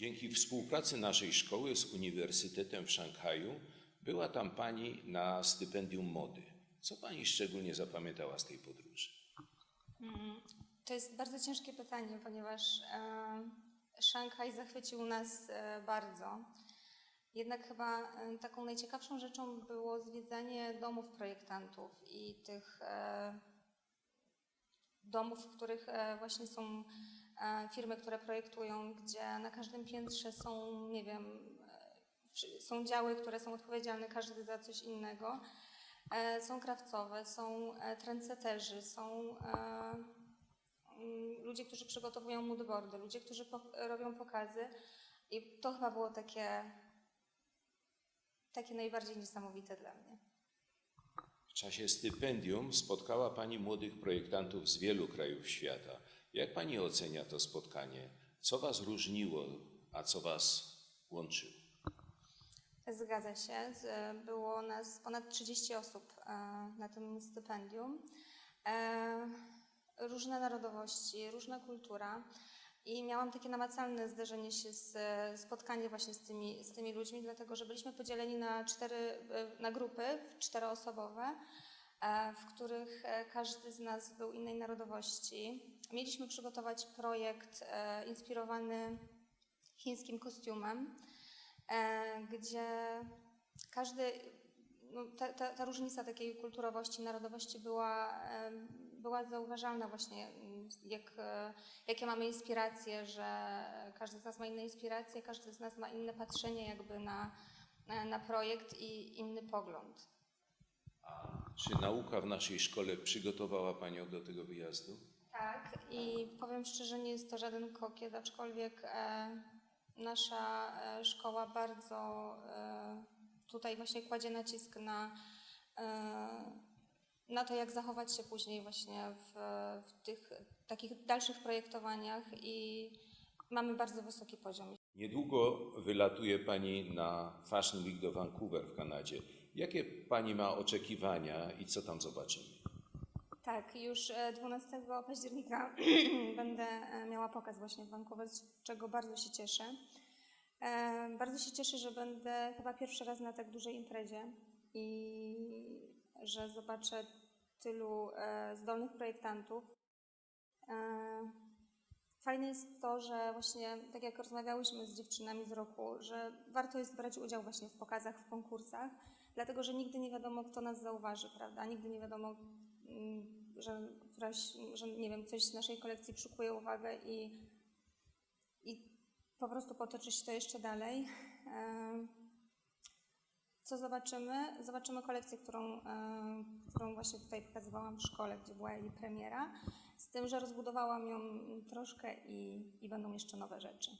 Dzięki współpracy naszej szkoły z Uniwersytetem w Szanghaju była tam Pani na stypendium mody. Co Pani szczególnie zapamiętała z tej podróży? To jest bardzo ciężkie pytanie, ponieważ e, Szanghaj zachwycił nas e, bardzo. Jednak chyba e, taką najciekawszą rzeczą było zwiedzanie domów projektantów i tych e, domów, w których e, właśnie są firmy, które projektują, gdzie na każdym piętrze są, nie wiem, e, są działy, które są odpowiedzialne każdy za coś innego. E, Są krawcowe, są e, trendseterzy, są e, mm, ludzie, którzy przygotowują moodboardy, ludzie, którzy robią pokazy. I to chyba było takie, takie najbardziej niesamowite dla mnie. W czasie stypendium spotkała Pani młodych projektantów z wielu krajów świata. Jak Pani ocenia to spotkanie? Co Was różniło, a co Was łączyło? Zgadza się. Było nas ponad 30 osób e, na tym stypendium. E, Różne narodowości, różna kultura. I miałam takie namacalne zderzenie się z spotkanie właśnie z tymi, z tymi ludźmi, dlatego że byliśmy podzieleni na cztery, e, na grupy czteroosobowe, w których e, każdy z nas był innej narodowości. Mieliśmy przygotować projekt e, inspirowany chińskim kostiumem e, gdzie każdy, no, ta, ta, ta różnica takiej kulturowości, narodowości była, e, była zauważalna właśnie, jak, e, jakie mamy inspiracje, że każdy z nas ma inne inspiracje, każdy z nas ma inne patrzenie jakby na na projekt i inny pogląd. Czy nauka w naszej szkole przygotowała Panią do tego wyjazdu? Tak, i powiem szczerze, nie jest to żaden kokiet, aczkolwiek e, nasza e, szkoła bardzo e, tutaj właśnie kładzie nacisk na, e, na to, jak zachować się później właśnie w, w tych takich dalszych projektowaniach i mamy bardzo wysoki poziom. Niedługo wylatuje Pani na Fashion Week do Vancouver w Kanadzie. Jakie Pani ma oczekiwania i co tam zobaczymy? Tak, już e, 12 października będę e, miała pokaz właśnie w Vancouver, z czego bardzo się cieszę. E, Bardzo się cieszę, że będę chyba pierwszy raz na tak dużej imprezie i że zobaczę tylu e, zdolnych projektantów. Fajne jest to, że właśnie tak jak rozmawiałyśmy z dziewczynami z roku, że warto jest brać udział właśnie w pokazach, w konkursach, dlatego że nigdy nie wiadomo, kto nas zauważy, prawda? Nigdy nie wiadomo, mm, że, któraś, że nie wiem, coś z naszej kolekcji przykuje uwagę i, i po prostu potoczy się to jeszcze dalej. Co zobaczymy? Zobaczymy kolekcję, którą, którą właśnie tutaj pokazywałam w szkole, gdzie była jej premiera, z tym, że rozbudowałam ją troszkę i, i będą jeszcze nowe rzeczy.